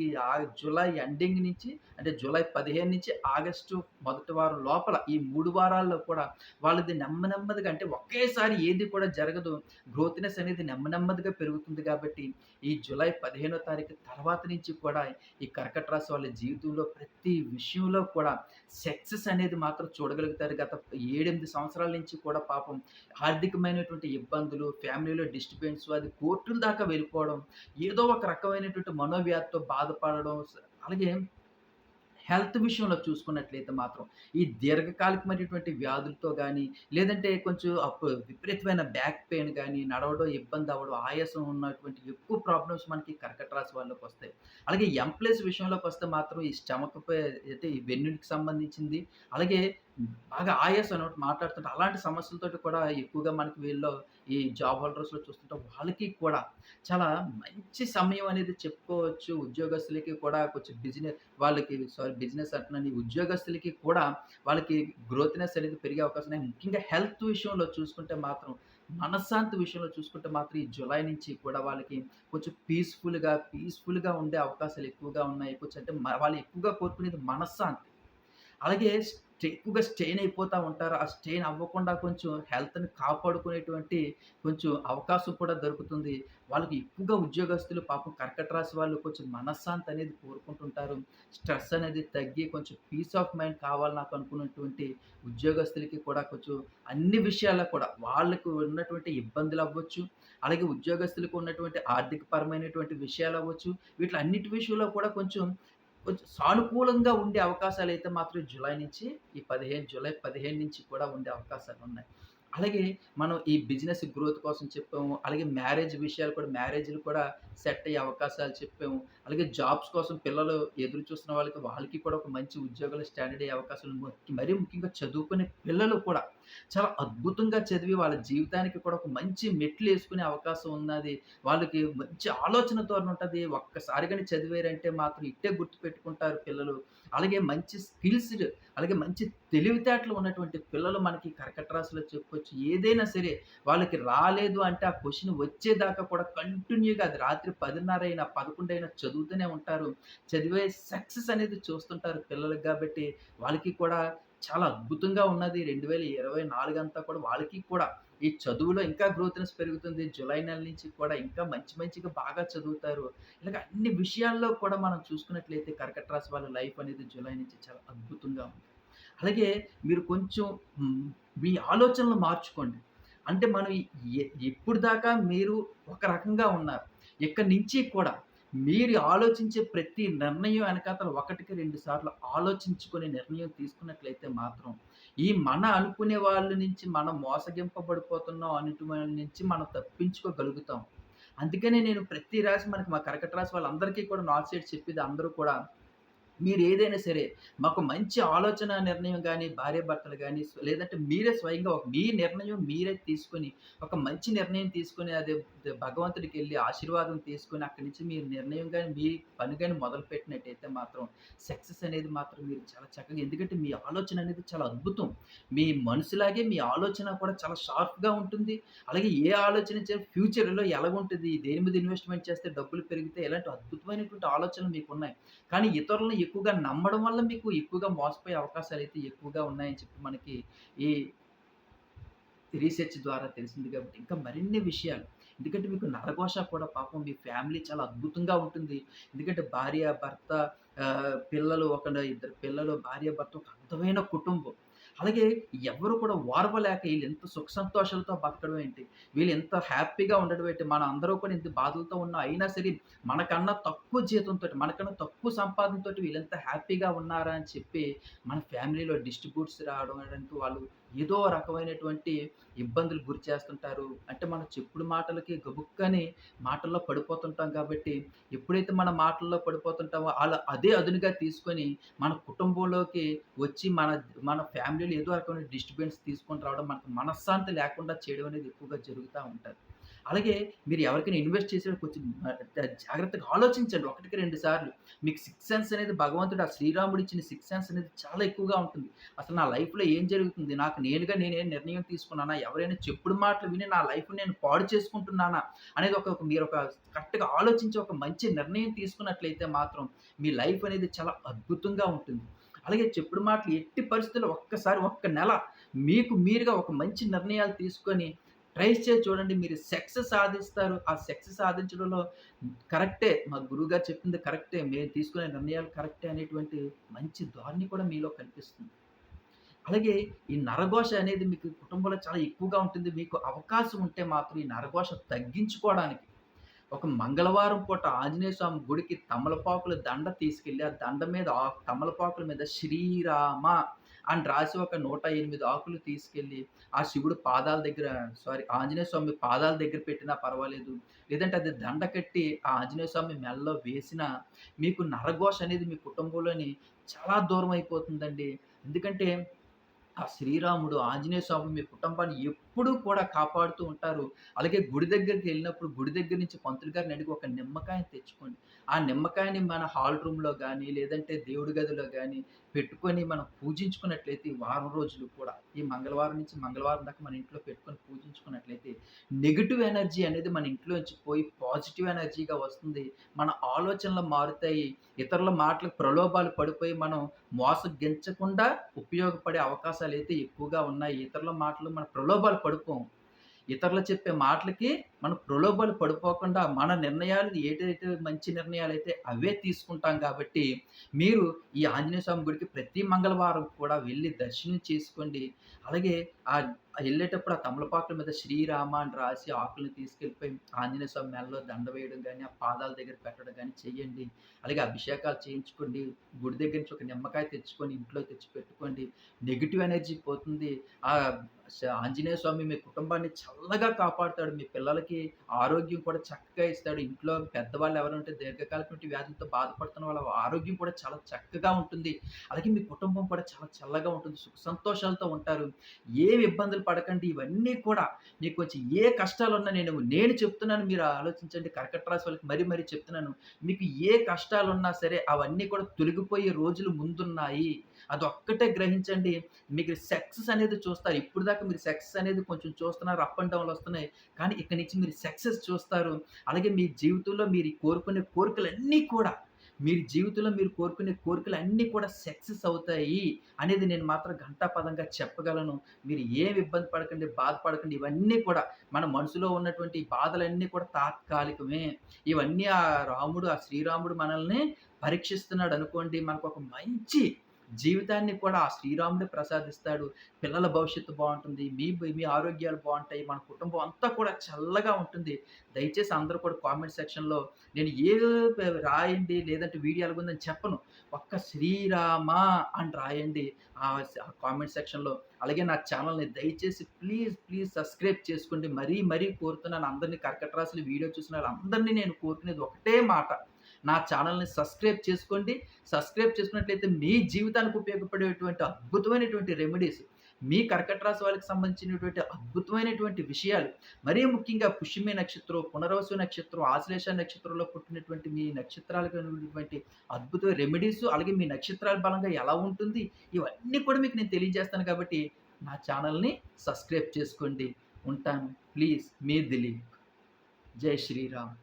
జూలై ఎండింగ్ నుంచి అంటే జూలై పదిహేను నుంచి ఆగస్టు మొదటి వారం లోపల ఈ మూడు వారాల్లో కూడా వాళ్ళది నెమ్మ నెమ్మదిగా అంటే ఒకేసారి ఏది కూడా జరగదు. గ్రోత్‌నెస్ అనేది నెమ్మ నెమ్మదిగా పెరుగుతుంది కాబట్టి ఈ జూలై పదిహేనో తారీఖు తర్వాత నుంచి కూడా ఈ కర్కట రాశి వాళ్ళ జీవితంలో ప్రతి విషయంలో కూడా సక్సెస్ అనేది మాత్రం చూడగలుగుతారు. గత 7, 8 సంవత్సరాల నుంచి కూడా పాపం ఆర్థికమైనటువంటి ఇబ్బందులు, ఫ్యామిలీలో డిస్టర్బెన్స్ అది కోర్టుల దాకా వెళ్ళిపోవడం, ఏదో ఒక రకమైనటువంటి మనోవ్యాధితో బాధపడడం అలాగే హెల్త్ విషయంలో చూసుకున్నట్లయితే మాత్రం ఈ దీర్ఘకాలికమైనటువంటి వ్యాధులతో కానీ లేదంటే కొంచెం అప్ విపరీతమైన బ్యాక్ పెయిన్ కానీ నడవడం ఇబ్బంది అవ్వడం, ఆయాసం ఉన్నటువంటి ఎక్కువ ప్రాబ్లమ్స్ మనకి కర్కట రాశి వాళ్ళకొస్తాయి. అలాగే ఎంప్లాయీస్ విషయంలోకొస్తే మాత్రం ఈ స్టమక్ అయితే ఈ వెన్నుకి సంబంధించింది, అలాగే బాగా ఆయాసం అన్నట్టు మాట్లాడుతుంటే అలాంటి సమస్యలతోటి కూడా ఎక్కువగా మనకి వీళ్ళు ఈ జాబ్ హోల్డర్స్‌లో చూస్తుంటే వాళ్ళకి కూడా చాలా మంచి సమయం అనేది చెప్పుకోవచ్చు. ఉద్యోగస్తులకి కూడా కొంచెం బిజినెస్ వాళ్ళకి సారీ బిజినెస్ అంటున్నాను. ఉద్యోగస్తులకి కూడా వాళ్ళకి గ్రోత్‌నెస్ అనేది పెరిగే అవకాశం ఉన్నాయి. ముఖ్యంగా హెల్త్ విషయంలో చూసుకుంటే మాత్రం మనశ్శాంతి విషయంలో చూసుకుంటే మాత్రం ఈ జులై నుంచి కూడా వాళ్ళకి కొంచెం పీస్‌ఫుల్‌గా, పీస్‌ఫుల్‌గా ఉండే అవకాశాలు ఎక్కువగా ఉన్నాయి. కొంచెం అంటే వాళ్ళు ఎక్కువగా కోరుకునేది మనశ్శాంతి. అలాగే ఎక్కువగా స్ట్రెయిన్ అయిపోతూ ఉంటారు. ఆ స్ట్రెయిన్ అవ్వకుండా కొంచెం హెల్త్‌ని కాపాడుకునేటువంటి కొంచెం అవకాశం కూడా దొరుకుతుంది. వాళ్ళకి ఎక్కువగా ఉద్యోగస్తులు పాపం కర్కట రాశి వాళ్ళు కొంచెం మనశ్శాంతి అనేది కోరుకుంటుంటారు. స్ట్రెస్ అనేది తగ్గి కొంచెం పీస్ ఆఫ్ మైండ్ కావాలి నాకు అనుకున్నటువంటి ఉద్యోగస్తులకి కూడా కొంచెం అన్ని విషయాల్లో కూడా వాళ్ళకు ఉన్నటువంటి ఇబ్బందులు అవ్వచ్చు అలాగే ఉద్యోగస్తులకు ఉన్నటువంటి ఆర్థికపరమైనటువంటి వీటి అన్నిటి విషయంలో కూడా కొంచెం సానుకూలంగా ఉండే అవకాశాలు అయితే మాత్రం జూలై నుంచి ఈ పదిహేను జూలై పదిహేను నుంచి కూడా ఉండే అవకాశాలు ఉన్నాయి అలాగే మనం ఈ బిజినెస్ గ్రోత్ కోసం చెప్పాము. అలాగే మ్యారేజ్ విషయాలు కూడా మ్యారేజ్‌లు కూడా సెట్ అయ్యే అవకాశాలు చెప్పాము. అలాగే జాబ్స్ కోసం పిల్లలు ఎదురు చూస్తున్న వాళ్ళకి, వాళ్ళకి కూడా ఒక మంచి ఉద్యోగాలు స్టాండర్డ్ అయ్యే అవకాశాలు మరీ ముఖ్యంగా చదువుకునే పిల్లలు కూడా చాలా అద్భుతంగా చదివి వాళ్ళ జీవితానికి కూడా ఒక మంచి మెట్లు వేసుకునే అవకాశం ఉన్నది. వాళ్ళకి మంచి ఆలోచన ధోరణి ఉంటుంది ఒక్కసారి కానీ చదివారంటే మాత్రం ఇట్టే గుర్తు పెట్టుకుంటారు పిల్లలు. అలాగే మంచి స్కిల్స్‌డ్ అలాగే మంచి తెలివితేటలు ఉన్నటువంటి పిల్లలు మనకి కరకట్రాసులో రాశిలో చెప్పుకోవచ్చు. ఏదైనా సరే వాళ్ళకి రాలేదు అంటే ఆ క్వశ్చన్ వచ్చేదాకా కూడా కంటిన్యూగా అది రాత్రి పదిన్నర అయినా, 11 అయినా చదువుతూనే ఉంటారు. చదివే సక్సెస్ అనేది చూస్తుంటారు పిల్లలకు కాబట్టి వాళ్ళకి కూడా చాలా అద్భుతంగా ఉన్నది. 2024 అంతా కూడా వాళ్ళకి కూడా ఈ చదువులో ఇంకా గ్రోత్‌నెస్ పెరుగుతుంది. జులై నెల నుంచి కూడా ఇంకా మంచి మంచిగా బాగా చదువుతారు. ఇలాగ అన్ని విషయాల్లో కూడా మనం చూసుకున్నట్లయితే కర్కట రాశి వాళ్ళ లైఫ్ అనేది జులై నుంచి చాలా అద్భుతంగా ఉంది. అలాగే మీరు కొంచెం మీ ఆలోచనలు మార్చుకోండి. అంటే మనం ఎ దాకా మీరు ఒక రకంగా ఉన్నారు. ఇక్కడి నుంచి కూడా మీరు ఆలోచించే ప్రతి నిర్ణయం వెనకాతల ఒకటికి రెండు సార్లు ఆలోచించుకునే నిర్ణయం తీసుకున్నట్లయితే మాత్రం ఈ మన అనుకునే వాళ్ళ నుంచి మనం మోసగింపబడిపోతున్నాం అనేటువంటి వాళ్ళ నుంచి మనం తప్పించుకోగలుగుతాం. అందుకనే నేను ప్రతి రాశి మనకి మా కర్కట రాశి వాళ్ళందరికీ కూడా నాట్ సైడ్ చెప్పేది అందరూ కూడా మీరు ఏదైనా సరే మాకు మంచి ఆలోచన నిర్ణయం కానీ భార్యాభర్తలు భర్తలు కానీ లేదంటే మీరే స్వయంగా ఒక మీ నిర్ణయం మీరే తీసుకొని, ఒక మంచి నిర్ణయం తీసుకొని అదే భగవంతుడికి వెళ్ళి ఆశీర్వాదం తీసుకొని అక్కడి నుంచి మీరు నిర్ణయం కానీ మీ పని గాని మొదలుపెట్టినట్టయితే మాత్రం సక్సెస్ అనేది మాత్రం మీరు చాలా చక్కగా ఎందుకంటే మీ ఆలోచన అనేది చాలా అద్భుతం. మీ మనసులాగే మీ ఆలోచన కూడా చాలా షార్ప్‌గా ఉంటుంది. అలాగే ఏ ఆలోచన ఫ్యూచర్‌లో ఎలాగుంటది? దేని మీద ఇన్వెస్ట్‌మెంట్ చేస్తే డబ్బులు పెరిగితే ఇలాంటి అద్భుతమైనటువంటి ఆలోచనలు మీకున్నాయి. కానీ ఇతరులను ఎక్కువగా నమ్మడం వల్ల మీకు ఎక్కువగా మోసపోయే అవకాశాలు అయితే ఎక్కువగా ఉన్నాయని చెప్పి మనకి ఈ రీసెర్చ్ ద్వారా తెలిసింది కాబట్టి ఇంకా మరిన్ని విషయాలు ఎందుకంటే మీకు నరఘోష కూడా పాపం మీ ఫ్యామిలీ చాలా అద్భుతంగా ఉంటుంది. ఎందుకంటే భార్య, భర్త పిల్లలు ఒక ఇద్దరు పిల్లలు, భార్య, భర్త ఒక అందమైన కుటుంబం. అలాగే ఎవరు కూడా ఓర్వలేక ఎంత సుఖ సంతోషాలతో బతకడం ఏంటి? వీళ్ళు ఎంత హ్యాపీగా ఉండడం ఏంటి? మన అందరూ కూడా ఇంత బాధలతో ఉన్నా అయినా సరే మనకన్నా తక్కువ జీతంతో మనకన్నా తక్కువ సంపాదనతో వీళ్ళు ఎంత హ్యాపీగా ఉన్నారా అని చెప్పి మన ఫ్యామిలీలో డిస్ట్రిబ్యూట్స్ రావడానికి వాళ్ళు ఏదో రకమైనటువంటి ఇబ్బందులు గురి చేస్తుంటారు అంటే మన చెప్పుడు మాటలకి గబుక్కని మాటల్లో పడిపోతుంటాం కాబట్టి ఎప్పుడైతే మన మాటల్లో పడిపోతుంటామో వాళ్ళు అదే అదునుగా తీసుకొని మన కుటుంబంలోకి వచ్చి మన మన ఫ్యామిలీ ఫ్యామిలీలో ఏదో రకమైన డిస్టర్బెన్స్ తీసుకొని రావడం మనకు మనశ్శాంతి లేకుండా చేయడం అనేది ఎక్కువగా జరుగుతూ ఉంటుంది అలాగే మీరు ఎవరికైనా ఇన్వెస్ట్ చేసేటప్పుడు కొంచెం జాగ్రత్తగా ఆలోచించండి. ఒకటికి రెండు సార్లు. మీకు సిక్స్ సెన్స్ అనేది భగవంతుడు ఆ శ్రీరాముడు ఇచ్చిన సిక్స్ సెన్స్ అనేది చాలా ఎక్కువగా ఉంటుంది. అసలు నా లైఫ్‌లో ఏం జరుగుతుంది? నాకు నేనుగా నేనేం నిర్ణయం తీసుకున్నానా? ఎవరైనా చెప్పుడు మాటలు విని నా లైఫ్ నేను పాడు చేసుకుంటున్నానా? అనేది ఒక మీరు ఒక కరెక్ట్‌గా ఆలోచించి ఒక మంచి నిర్ణయం తీసుకున్నట్లయితే మాత్రం మీ లైఫ్ అనేది చాలా అద్భుతంగా ఉంటుంది. అలాగే చెప్పుడు మాటలు ఎట్టి పరిస్థితుల్లో ఒక్కసారి ఒక్క నెల మీకు మీరుగా ఒక మంచి నిర్ణయాలు తీసుకొని ట్రై చేసి చూడండి. మీరు సక్సెస్ సాధిస్తారు. ఆ సక్సెస్ సాధించడంలో కరెక్టే. మా గురువుగారు చెప్పింది కరెక్టే. మేము తీసుకునే నిర్ణయాలు కరెక్టే అనేటువంటి మంచి ధోరణి కూడా మీలో కనిపిస్తుంది. అలాగే ఈ నరఘోష అనేది మీకు కుటుంబంలో చాలా ఎక్కువగా ఉంటుంది. మీకు అవకాశం ఉంటే మాత్రం ఈ నరఘోష తగ్గించుకోవడానికి ఒక మంగళవారం పూట ఆంజనేయ స్వామి గుడికి తమలపాకుల దండ తీసుకెళ్ళి, ఆ దండ మీద ఆ తమలపాకుల మీద శ్రీరామ అని రాసి ఒక 108 ఆకులు తీసుకెళ్ళి, ఆ శివుడు పాదాల దగ్గర సారీ ఆంజనేయ స్వామి పాదాల దగ్గర పెట్టినా పర్వాలేదు. లేదంటే అది దండ కట్టి ఆ ఆంజనేయ స్వామి మెల్లో వేసినా, మీకు నరఘోష అనేది మీ కుటుంబంలోని చాలా దూరం అయిపోతుందండి. ఎందుకంటే ఆ శ్రీరాముడు, ఆంజనేయ స్వామి మీ కుటుంబాన్ని ఎప్పుడూ కూడా కాపాడుతూ ఉంటారు. అలాగే గుడి దగ్గరికి వెళ్ళినప్పుడు గుడి దగ్గర నుంచి పంతులు గారిని అడిగి ఒక నిమ్మకాయని తెచ్చుకోండి. ఆ నిమ్మకాయని మన హాల్ రూమ్‌లో కానీ లేదంటే దేవుడి గదిలో కానీ పెట్టుకొని మనం పూజించుకున్నట్లయితే ఈ వారం రోజులు కూడా ఈ మంగళవారం నుంచి మంగళవారం దాకా మన ఇంట్లో పెట్టుకొని పూజించుకున్నట్లయితే నెగిటివ్ ఎనర్జీ అనేది మన ఇంట్లోంచి పోయి పాజిటివ్ ఎనర్జీగా వస్తుంది. మన ఆలోచనలు మారుతాయి. ఇతరుల మాటలకు ప్రలోభాలు పడిపోయి మనం మోసగించకుండా ఉపయోగపడే అవకాశాలు అయితే ఎక్కువగా ఉన్నాయి. ఇతరుల మాటలు మన ప్రలోభాలు పడిపోము. ఇతరులు చెప్పే మాటలకి మన ప్రలోభాలు పడిపోకుండా మన నిర్ణయాలు ఏదైతే మంచి నిర్ణయాలు అయితే అవే తీసుకుంటాం కాబట్టి, మీరు ఈ ఆంజనేయ స్వామి గుడికి ప్రతి మంగళవారం కూడా వెళ్ళి దర్శనం చేసుకోండి. అలాగే ఆ వెళ్ళేటప్పుడు ఆ తమలపాకుల మీద శ్రీరామ అని రాసి ఆకులను తీసుకెళ్ళిపోయి ఆంజనేయ స్వామి మెడలో దండ వేయడం కానీ ఆ పాదాల దగ్గర పెట్టడం కానీ చేయండి. అలాగే అభిషేకాలు చేయించుకోండి. గుడి దగ్గర నుంచి ఒక నిమ్మకాయ తెచ్చుకొని ఇంట్లో తెచ్చి పెట్టుకోండి. నెగిటివ్ ఎనర్జీ పోతుంది. ఆ ఆంజనేయ స్వామి మీ కుటుంబాన్ని చల్లగా కాపాడుతాడు. మీ పిల్లలకి ఆరోగ్యం కూడా చక్కగా ఇస్తాడు. ఇంట్లో పెద్దవాళ్ళు ఎవరంటే ఉంటే వ్యాధులతో బాధపడుతున్న వాళ్ళ ఆరోగ్యం కూడా చాలా చక్కగా ఉంటుంది. అలాగే మీ కుటుంబం కూడా చాలా చల్లగా ఉంటుంది. సుఖ సంతోషాలతో ఉంటారు. ఏమి ఇబ్బందులు పడకండి. ఇవన్నీ కూడా మీకు వచ్చి ఏ కష్టాలున్నా నేను నేను చెప్తున్నాను మీరు ఆలోచించండి. కర్కట రాశి వాళ్ళకి మరీ మరీ చెప్తున్నాను. మీకు ఏ కష్టాలు ఉన్నా సరే అవన్నీ కూడా తొలగిపోయే రోజులు ముందున్నాయి. అదొక్కటే గ్రహించండి. మీకు సక్సెస్ అనేది చూస్తారు. ఇప్పటిదాకా మీరు సక్సెస్ అనేది కొంచెం చూస్తున్నారు. అప్ అండ్ డౌన్‌లు వస్తున్నాయి. కానీ ఇక్కడి నుంచి మీరు సక్సెస్ చూస్తారు. అలాగే మీ జీవితంలో మీరు కోరుకునే కోరికలన్నీ కూడా మీరు జీవితంలో మీరు కోరుకునే కోరికలు అన్నీ కూడా సక్సెస్ అవుతాయి అనేది నేను మాత్రం ఘంటాపథంగా చెప్పగలను. మీరు ఏమి ఇబ్బంది పడకండి, బాధపడకండి. ఇవన్నీ కూడా మన మనసులో ఉన్నటువంటి బాధలన్నీ కూడా తాత్కాలికమే. ఇవన్నీ ఆ రాముడు, ఆ శ్రీరాముడు మనల్ని పరీక్షిస్తున్నాడు అనుకోండి. మనకు ఒక మంచి జీవితాన్ని కూడా ఆ శ్రీరాముడే ప్రసాదిస్తాడు. పిల్లల భవిష్యత్తు బాగుంటుంది మీ మీ ఆరోగ్యాలు బాగుంటాయి మన కుటుంబం అంతా కూడా చల్లగా ఉంటుంది. దయచేసి అందరూ కూడా కామెంట్ సెక్షన్‌లో నేను ఏ రాయండి లేదంటే వీడియో ఎలాగుందని చెప్పను. ఒక్క శ్రీరామ అని రాయండి. ఆ కామెంట్ సెక్షన్‌లో. అలాగే నా ఛానల్ని దయచేసి ప్లీజ్, ప్లీజ్ సబ్స్క్రైబ్ చేసుకోండి. మరీ మరీ కోరుతున్నాను అందరినీ కర్కట రాశుల వీడియో చూసిన వాళ్ళందరిని నేను కోరుకునేది ఒకటే మాట. నా ఛానల్ని సబ్స్క్రైబ్ చేసుకోండి. సబ్స్క్రైబ్ చేసుకున్నట్లయితే మీ జీవితానికి ఉపయోగపడేటువంటి అద్భుతమైనటువంటి రెమెడీస్, మీ కర్కట రాశి వాళ్ళకి సంబంధించినటువంటి అద్భుతమైనటువంటి విషయాలు, మరీ ముఖ్యంగా పుష్యమి నక్షత్రం, పునర్వసు నక్షత్రం, ఆశ్లేష నక్షత్రంలో పుట్టినటువంటి మీ నక్షత్రాలకు ఉన్నటువంటి అద్భుత రెమెడీస్, అలాగే మీ నక్షత్రాల బలంగా ఎలా ఉంటుంది, ఇవన్నీ కూడా మీకు నేను తెలియజేస్తాను కాబట్టి నా ఛానల్ని సబ్స్క్రైబ్ చేసుకోండి. ఉంటాను. ప్లీజ్ మీ దిలీప్. జై శ్రీరామ్.